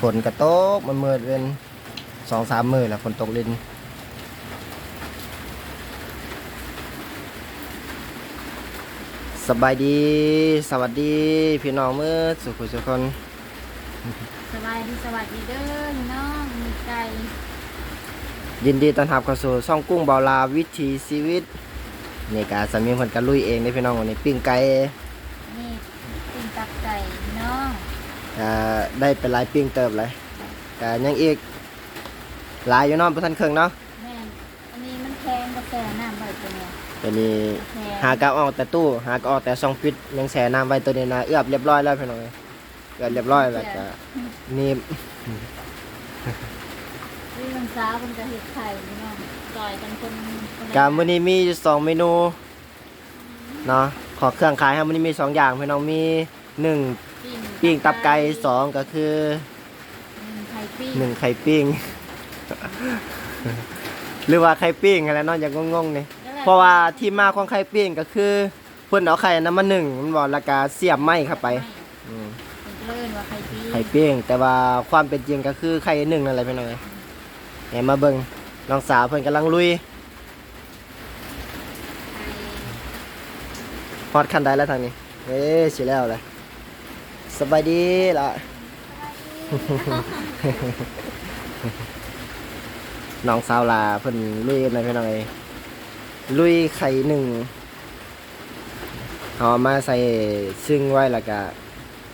ฝนกระตกมันมืดเป็นสองสามมือแล้วฝนตกลินสบายดี สวัสดี พี่น้องมืดสุขุสุขคน สบายดีสวัสดีเด้อพี่น้องมีใจยินดีต้อนรับเข้าสู่ช่องกุ้งเบาลาวิถีชีวิตนี่กาสามีคนกันลุยเองได้อพี่น้องวันนี้ปิ้งไก่ นี่เป็นตักใจพี่น้อง อ่าได้เป็นหลายปิ้งเติบเลยกายังอีกหลายอยู่เน้องประทันเครื่องเนาะแม่นอันนี้มันแพงกาแฟน้ำใบตัวเนี้ยเดี๋ยวนี้แพงหากะออกแต่ตู้ หากะออกแต่ซองฟิตยังแช่น้ำไว้ตัวนี้นะเอือบเรียบร้อยแล้วพี่น้องเอ้ยเอือบเรียบร้อยแล้วก็นี่นี่มันสาวมันจะเห็ดไข่พี่น้องจอยกันคนคนกามื้อนี้มีอยู่สองเมนูเนาะขอเครื่องขายครับมื้อนี้มีสองอย่างพี่น้องมีหนึ่ง ปิ้งตับไก่สองก็คือหนึ่งไข่ปิ้งหนึ่งไข่ปิ้ง หรือว่าไข่ปิ้งอะไรเนาะอย่างงงๆนี่เพราะว่าที่มาของไข่ปิ้งก็คือเพิ่นเอาไข่นั้นมาหนึ่งมันบอกแล้วก็เสียบไม้เข้าไปอืมเป็นเลิ่นว่าไข่ปิ้งไข่ปิ้งแต่ว่าความเป็นจริงก็คือไข่หนึ่งนั่นแหละพี่น้องเอ้ยเห็นมาเบิ่งน้องสาวเพิ่นกำลังลุยไข่ฮอดคันใดแล้วทางนี้ เอ้ยสิแล้วเลย สบายดีล่ะ น้องสาวลาเพิ่นลุยอะไรพี่น้องเอ้ยลุยไข่หนึ่งเอามาใส่ซึ่งไว้แล้วก็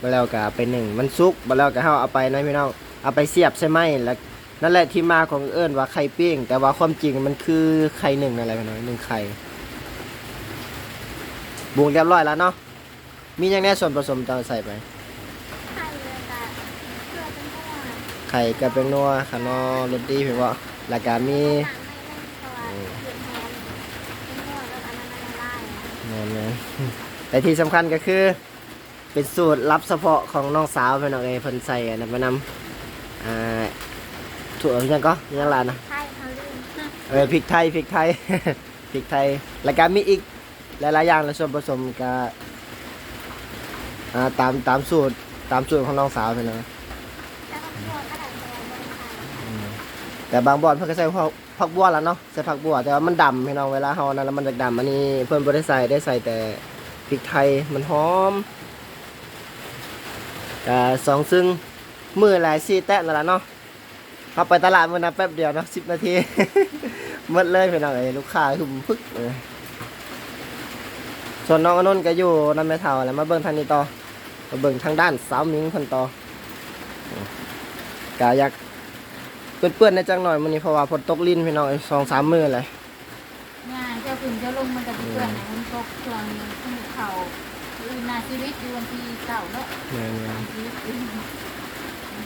มาแล้วก็ไปหนึ่ง มันสุกมาแล้วก็เฮาเอาไปนะพี่น้อง เอาไปเสียบใช่ไหมแล้วนั่นแหละที่มาของเอิ้นว่าไข่ปิ้งแต่ว่าความจริงมันคือไข่หนึ่งนั่นแหละพี่น้องหนึ่งไข่บุงเรียบร้อยแล้วเนาะมีอย่างแน่ส่วนผสมจะใส่ไป ไข่เลยค่ะเพื่อเป็นพวก ไข่กับเป็นนัวขานอรสดีพี่ว่าแล้วก็มีแม่นๆแต่ที่สำคัญก็คือ เป็นสูตรลับเฉพาะของน้องสาวเพื่อนเอาเองเพิ่นใส่อันนั้นมานำอ่าถั่วยังก็ยังลานะไข่เขาลืมเออพริกไทยพริกไทยพริกไทย แล้วก็มีอีกหลายๆอย่างและส่วนผสมก็อ่าตามตามสูตรตามสูตรของน้องสาวเพิ่นนะ แต่บางบอนเพิ่นก็ใส่ผักผักบัวแล้วเนาะใส่ผักบัวแต่ว่ามันดำพี่น้องเวลาเฮานั้นแล้วมันจะดำอันนี้เพิ่นบ่ได้ใส่ได้ใส่แต่พริกไทยมันหอมก็สองซึ่งมือหลายสี่แตะนั่นล่ะเนาะเข้าไปตลาดมื้อนั้นแป๊บเดียวเนาะ10 นาทีหมดเลยพี่น้องเอ้ยลูกค้าคือพึกส่วนน้องอนนก็อยู่นำแม่เฒ่าแล้วมาเบิ่งทางนี้ต่อมาเบิ่งทางด้านสาวมิงเพิ่นต่อกะอยาก เปื้อนๆในจังหน่อยมื้อนี้เพราะว่าฝนตกลิ้นพี่น้องเอ้ยสองสามมื้อเลยงานเจ้าขึ้นเจ้าลงมันจะเปื่อนนะมันตกเครื่องขึ้นเขาอื่นนาชีวิตอยู่วันที่เก่าเนาะแม่นนาชีวิต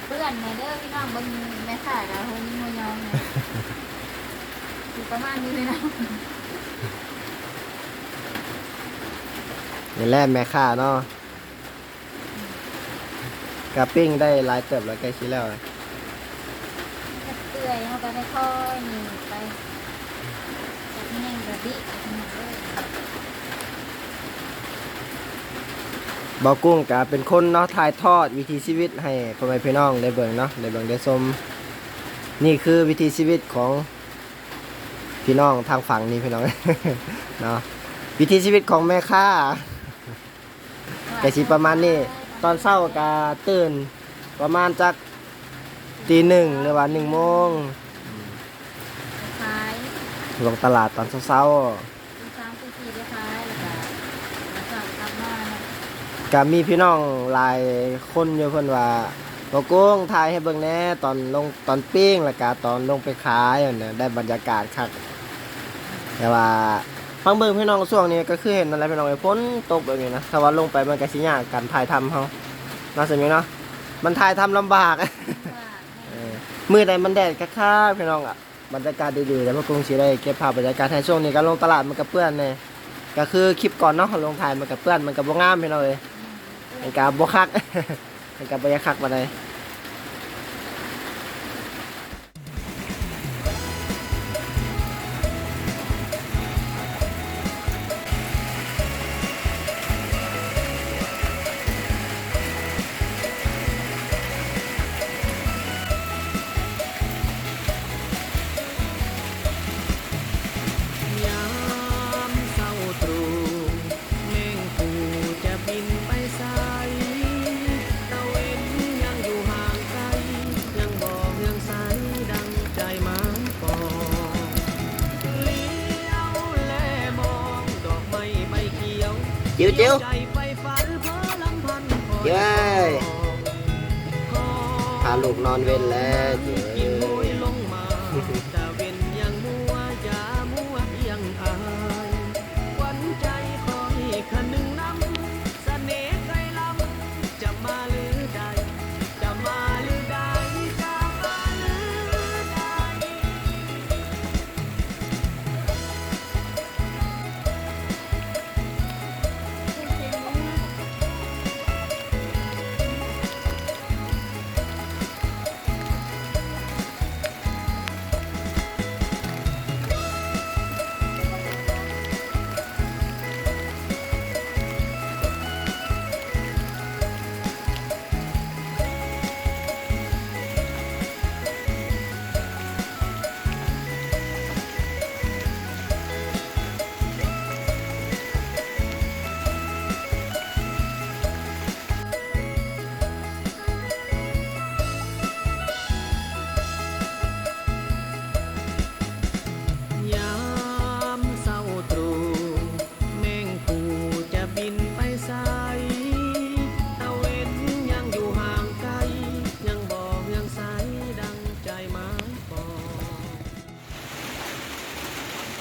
เปื่อนในเด้อพี่น้องเบนแม่ข่ายกับคนนี้มวยองเนี่ยอยู่ประมาณนี้เลยนะๆนี่แหละแม่ค้าเนาะกะปิ้งได้หลายเติบแล้วใกล้สิแล้วจะเปื่อยเขา ก็ได้ค่อยๆนี่ไปจากนี้ยังแบบนี้เลยบ่าวกุ้งก็เป็นคนเนาะถ่ายทอดวิถีชีวิตให้พ่อแม่พี่น้องได้เบิ่งเนาะได้เบิ่งได้ชมนี่คือวิถีชีวิตของพี่น้องทางฝั่งนี้พี่น้องเนาะวิถีชีวิตของแม่ค้าก็สิประมาณนี้ตอนเช้าก็ตื่นประมาณจักตีหนึ่งหรือว่าหนึ่งโมง ลงตลาดตอนเช้าตีสามตีสี่ได้ขายแล้วก็แล้วก็กลับมาเนี่ยๆก็มีพี่น้องหลายคนอยู่เพิ่นว่าบ่าวกุ้งถ่ายให้เบิ่งแหน่ตอนลงตอนปิ้งแล้วก็ตอนลงไปขายนั่นน่ะได้บรรยากาศคักแต่ว่าฟังเบิ่งพี่น้องช่วงนี้ก็คือเห็นอะไรพี่น้องไอ้ฝนตกแบบนี้นะถ้าว่าลงไปมันก็สิยากการถ่ายทำเฮาเนาะสิมีเนาะมันถ่ายทำลำบาก ว่าเออมือใดมันแดดก็ค่าพี่น้องอะ บรรยากาศดีๆแล้วกกรุงศรีได้เก็บภาพบรรยากาศให้ช่วงนี้การลงตลาดมันกับเพื่อนเนี่ยก็คือคลิปก่อนเนาะลงถ่ายมันกับเพื่อนมันกับ่งามพี่เราเอ้ยมันก็บ่คักมันก็บ่อยากคักปาเลย จิ๋วจิ๋วเย้ยพาลูกนอนเว้นแล้วเจ้ย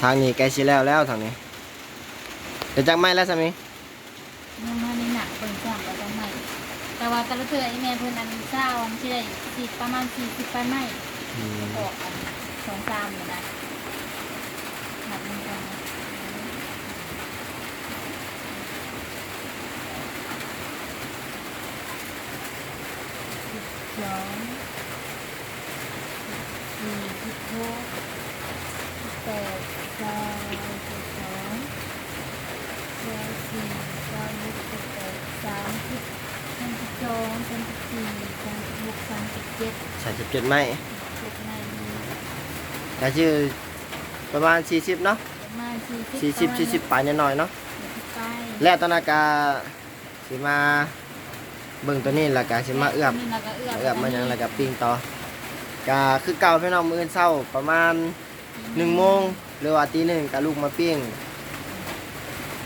ทางนี้ใกล้สิแล้วแล้วทางนี้เดี๋ยวจักไม่แล้วสามียังมาในหนักเปิ่นจ้างก็จะไม่แต่ว่าต่ละเทื่อไอ้แม่เพิ่นอันเช้าอันที่ได้สิประมาณ40ไปไหมอืมออกอันสองสามเลยนะหนักเหมือนกันสองสี่สิบหกแปด เก้าสิบสองเก้าสี่เก้าหกสิบแปดสามสิบสามสิบสองสามสิบสี่สามสิบหกสามสิบเจ็ดสามสิบเจ็ดไม้เจ็ดในนี้ก็ชื่อประมาณสี่สิบเนาะประมาณสี่สิบสี่สิบสี่สิบปลายนิดหน่อยเนาะไปแล้วตอนนากาสิมาเบิ่งตัวนี้แล้วก็สิมาเอื้อมนี่เราก็เอื้อมเอื้อมมาหยังแล้วก็ปิ้งต่อกาคือเก่าพี่น้องมื้ออื่นเช้าประมาณ หนึ่งโมงหรือว่าตีหนึ่งก็ลูกมาปิ้ง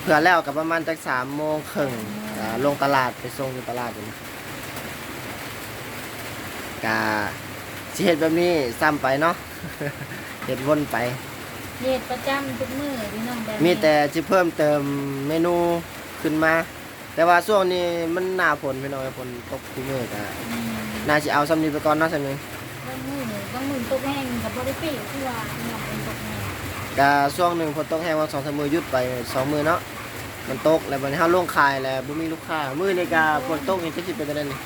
เพื่อแล้วก็ประมาณจักสามโมงครึ่งก็ลงตลาดไปส่งอยู่ตลาดอยู่นะกาสิเฮ็ดแบบนี้ซ้ำไปเนาะเฮ็ดวนไปเหตุประจำทุกมื้อพี่น้องแบบมีแต่จะเพิ่มเติมเมนูขึ้นมา แต่ว่าช่วงนี้มันหน้าฝนพี่น้องฝนตกทุกมื้อก็อืมน่าสิเอาซ้ำนี้ไปก่อนเนาะซ้ำนี้ บางมือบางมือตกแห้งกับบริปีที่ว่าเนาะเป็นตกแห้งก็ช่วงหนึ่งฝนตกแห้งว่าสองสามมือหยุดไปสองมือเนาะมันตกแล้วบัดนี้เฮาลงคายแล้วบ่มีลูกค้า มือในกาฝนตกนี่จะสิเป็นจังได๋นี่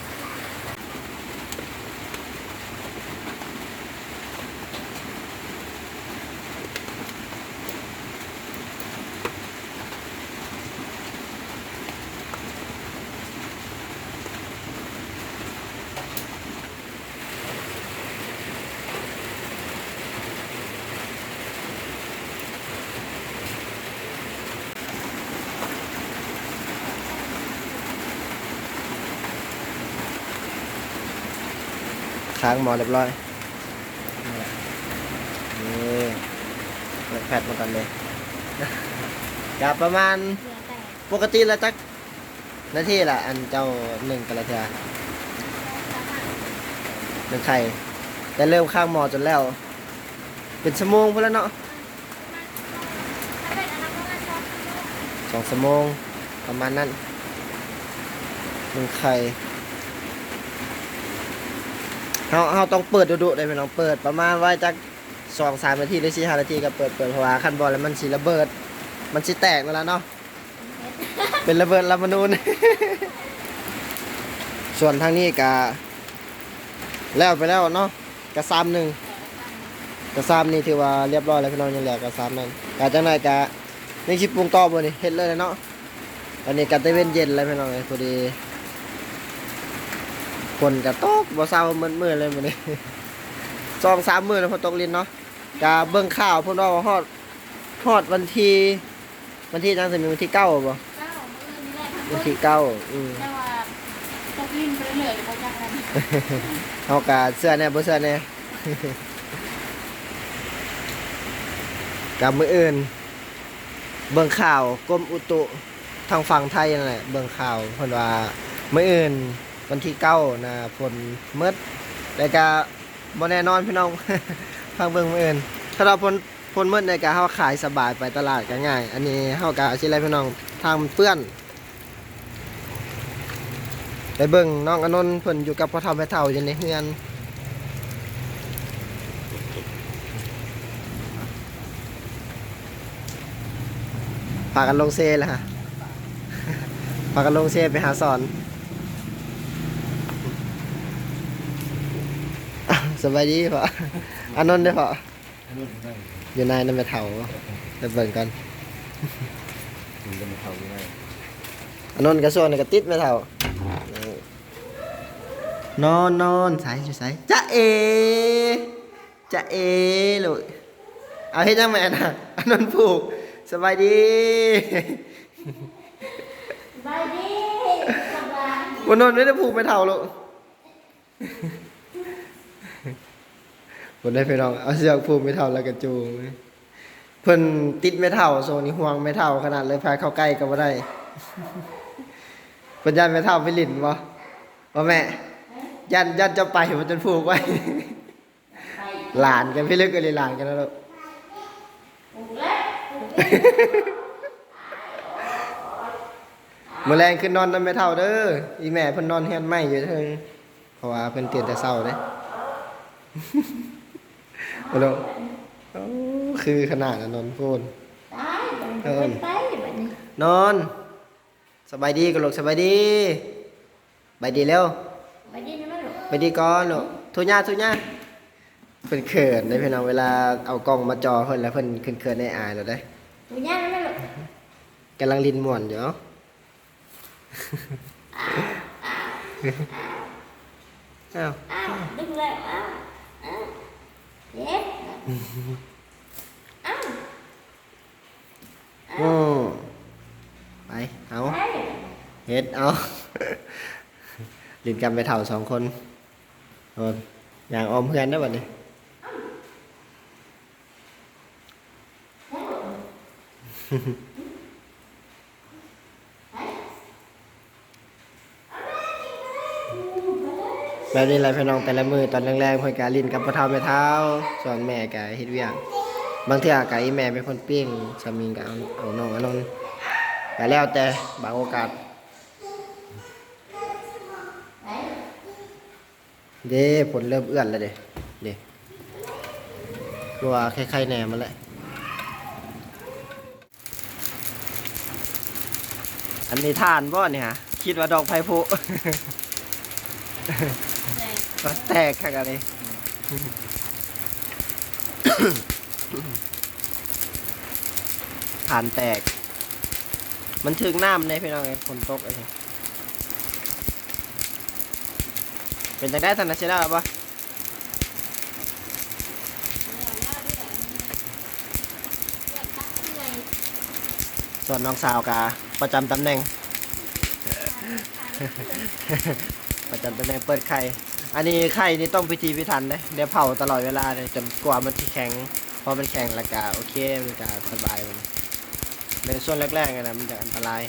ค้างหมอเรียบร้อยนี่เปิดแพทมาก่อนเลยก็ประมาณปกติแล้วจักนาทีละอันเจ้าหนึ่งกระเทือหนึ่งไข่แต่เริ่มข้างหมอจนแล้ว เป็นชั่วโมงพุ่นแล้วเนาะสองชั่วโมงประมาณนั้นหนึ่งไข่ เฮาเฮาต้องเปิดดุๆได้ไหมน้องเปิดประมาณไว้จักสองสามนาทีหรือสี่ห้านาทีก็เปิดเปิดเพราะว่าขั้นบอลแล้วมันสิระเบิด มันสิแตกแล้วล่ะเนาะเป็นระเบิดลามานูนส่วนทางนี้กะแล้วไปแล้วเนาะกระซามหนึ่งกระซามนี่ถือว่าเรียบร้อยแล้วพี่น้องยังเหลือกระซามนั่นกะจังไหนกะนี่ชิปปรุงต่อบ่นี่เฮ็ดเลยเนาะตอนนี้กะตะเว้นเย็นแล้วพี่น้องเอ้ยพอดี ฝนกะตกบ่เศร้ามืดมืดเลยมื้อนี้สองสามมื้อแล้วพอตกลินเนาะกะเบิ่งข่าวเพิ่นว่าฮอดฮอดวันที่วันที่จังสิมีวันที่เก้าบ่เก้ามื้อนี่แหละทั้งหมวันดที่เก้าอืมแต่ว่าตกลิ้นไปเรื่อยๆบ่จักนั้นเอากาเสื้อเนี่ยบ่เสื้อเนี่ยกับมืออื่น เบิ่งข่าวกรมอุตุทางฝั่งไทยนั่นแหละเบิ่งข่าวเพิ่นว่ามื้ออื่น วันที่เก้านะฝนมืดแล้วก็บ่แน่นอนพี่น้องฟังเบิ่งเอื่นถ้าเราฝนฝนมืดในการเฮาขายสบายไปตลาดก็ง่าย อันนี้เฮาก็สิไรพี่น้องทางเปื้อนไปเบิ่งน้องอนนท์เพิ่นอยู่กับพ่อเฒ่าแม่เฒ่าอยู่ในเฮือนพากันลงเซแล้วฮะพากันลงเซไปหาสอน อะ สบายดีพออานนท์ได้อพออยู่ในนั่นไปเถาไปเบิ่งกันมันจะมาเท่ายังไงอานนท์กระโซนกระติดไม่เท่านอนนอนใส่อยู่ใส่จะเอจะเอลูกเอาให้จังแม่น่ะอานนท์ผูกสบายดีบายดีสบายวันนนท์ไม่ได้ผูกไม่เท่าลูก ผมได้ไปลองเอาเสือผูกไม่เท่าแล้วกระจูงเพิ่นติดไม่เท่าโซนนี้ห่วงไม่เท่าขนาดเลยพาเข้าใกล้ก็บ่ได้เพิ่นยันไม่เท่าไปลิ่นบ่ว่าแม่ยันยันจะไปมันจนผูกไว้หลานกันพี่ลึกกันเลยหลานกันแล้วลูกมื้อแรงขึ้นนอนนำไม่เท่าเด้อ อีแม่เพิ่นนอนเฮียนไม่อยู่เทิงเพราะว่าเพิ่นตื่นแต่เช้าเด้ โอ้โหโอ้คือขนาดนั้นนนพูนตายมันเป็นไปแบบนี้นอน สบายดีกันลูกสบายดีบายดีเร็วบายดีนะแม่ลูกบายดีก่อนลูกทุญ่าทุญ่าเพิ่นเขินได้พิ่นเอาเวลาเอากล้องมาจอเพิ่นแล้วเพิ่นเขินๆในอายแล้วได้ดูย่านะแม่ลูกกำลังลินม่วนอยู่เอ้าวดึงเลยอ้า อ้าวอืมไป เอาเฮ้ยเฮ็ด เอาลินกันไปเท่าสองคนโอนอย่างออมเพื่อนได้บัดนี้ แบบนี้แหละพี่น้องแต่ละมือตอนแรกๆเพิ่นกาลินกับพ่อเฒ่าแม่เฒ่าส่วนแม่ก็เฮ็ดเวียกบางเทื่อก็อีแม่เป็นคนปิ้งสามีก็เอาเอาน้องเอานนท์ก็แล้วแต่บางโอกาสเด้ผลเริ่มเอื้อนแล้วเด้เด้ตัวคล้ายๆแหนมมันแหละอันนี้ทานบ่เนี่ยฮะคิดว่าดอกไผ่พุ ก็แตกค่ะกันเลยฐานแตก มันถึงน้ำในพี่น้องไงฝนตกไอ้เป็นจังได้ทันนะเชล่าปะส่วนน้องสาวกาประจำตำแหน่ง ประจำตำแหน่งเปิดไข่ อันนี้ไข่นี่ต้องพิธีพิถันนะเดี๋ยวเผาตลอดเวลาเลยจนกว่ามันจะแข็ง พอมันแข็งแล้วก็โอเคมันจะสบายมันในส่วนแรกๆอะนะมันจะอันตราย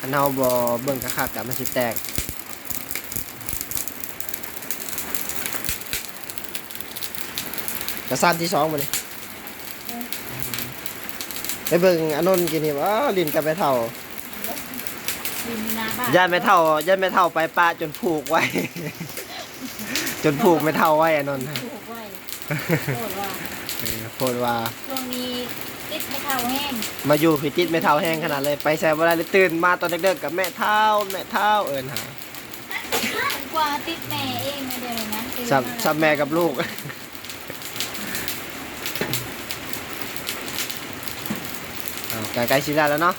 อันเฮาบ่เบิ่งคักๆกับมันสิแตกกระซานที่สองมาเลยไปเบิ่งอันนนท์กินนี่ว่าลินกับไปเท่าดินหน้าบ้านย่านไม่เท่าย่านไม่เท่าไปปลาจนผูกไว้ จนผูกไม่เท่าไว้อะนนท์ถูกไว้โคตรว่าเออโพดว่า ช่วงนี้ติดไม่เท่าแห้งมาอยู่พิจิตไม่เท่าแห้งขนาดเลย ไปแซวอะไรเลยตื่นมาตอนเด็กๆกับแม่เท่าแม่เท่าเอินหา กว่าติดแม่เองไม่ได้เลยนะตื่นสับมาสับแม่กับลูก เอาใกล้ๆชิได้แล้วเนาะ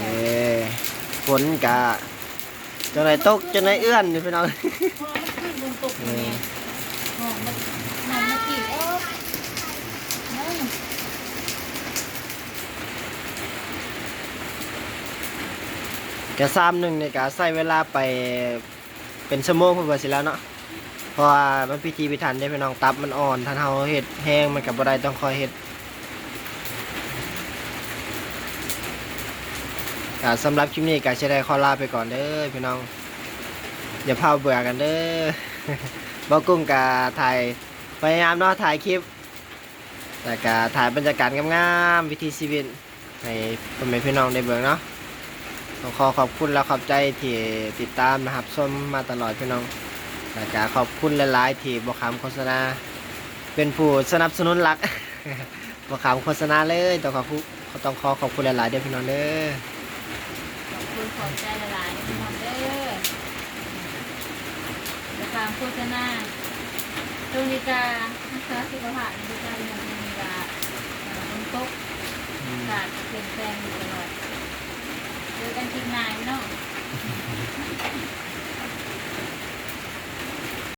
เอ้ฝนกะจังไหนตกจังไหนเอื้อนนี่พี่น้อง พอมัน ขึ้นตกเลยหอมมันหอมมันกี่เอ้ยเอ้ยกะซ้ำหนึ่งเนี่ยกะใส่เวลาไปเป็นชั่วโมงเพื่อสิแล้วเนาะเพราะว่ามันพิธีพิถันได้พี่น้องตับมันอ่อนถ้านเราเห็ดแห้งมันกับบ่ได้ต้องคอยเห็ดก็สำหรับคลิปนี้ก็จะได้ขอลาไปก่อนเด้อพี่น้อง อย่าพาเบื่อกันเด้อบอกกุ้งกาถ่ายพยายามเนาะถ่ายคลิปแต่กาถ่ายบรรยากาศงามๆวิถีชีวิตให้พ่อแม่พี่น้องได้เบิ่งเนาะต้องขอขอบคุณและขอบใจที่ติดตามนะครับชมมาตลอดพี่น้องแต่กาขอบคุณหลายๆที่บอกคำโฆษณา เป็นผู้สนับสนุนหลักบอกคำโฆษณาเลยต้องขอคุณต้องขอขอบคุณหลายๆเด้อพี่น้องเด้อขอบคุณขอบใจหลายๆามโฆษณาตรงนี้าะนะคะสุขภาพดูการเงินมีกาฝนตกกาดเปลี่ยนแปลงตลอดเจอกันทีมนายเนาะ